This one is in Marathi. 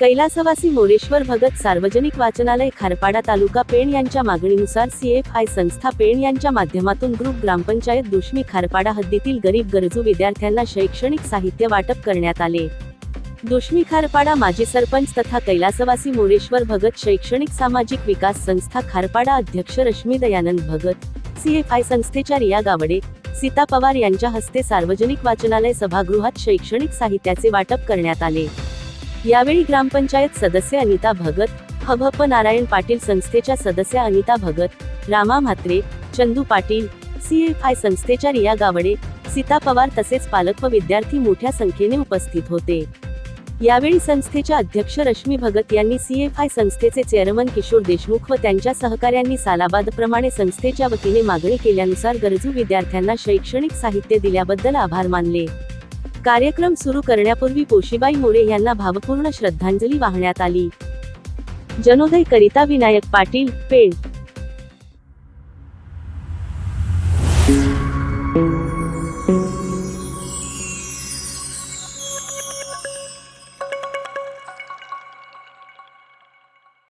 कैलासवासी मोरेश्वर भगत सार्वजनिक वाचनालय खारपाडा तालुका पेण यांच्या मागणीनुसार सीएफआय संस्था पेण यांच्या माध्यमातून ग्रुप ग्रामपंचायत दुष्मी खारपाडा हद्दीतील गरीब गरजू विद्यार्थ्यांना शैक्षणिक साहित्य वाटप करण्यात आले. दुष्मी खारपाडा माजी सरपंच तथा कैलासवासी मोरेश्वर भगत शैक्षणिक सामाजिक विकास संस्था खारपाडा अध्यक्ष रश्मी दयानंद भगत सीएफआय संस्थेच्या रिया गावडे सीता पवार यांच्या हस्ते सार्वजनिक वाचनालय सभागृहात शैक्षणिक साहित्याचे वाटप करण्यात आले. यावेळी ग्रामपंचायत सदस्य अनिता भगत हभप नारायण पाटील संस्थेच्या सदस्या अनिता भगत रामा म्हात्रे चंदू पाटील सीएफआय संस्थेच्या रिया गावडे सीता पवार तसेच पालक व विद्यार्थी मोठ्या संख्येने उपस्थित होते. यावेळी संस्थेच्या अध्यक्ष रश्मी भगत यांनी सीएफआय संस्थेचे चेअरमन किशोर देशमुख व त्यांच्या सहकाऱ्यांनी सालाबादप्रमाणे संस्थेच्या वतीने मागणी केल्यानुसार गरजू विद्यार्थ्यांना शैक्षणिक साहित्य दिल्याबद्दल आभार मानले. कार्यक्रम सुरू करण्यापूर्वी पोशीबाई मोरे यांना भावपूर्ण श्रद्धांजली वाहण्यात आली. जनोदय करिता विनायक पाटील पेण.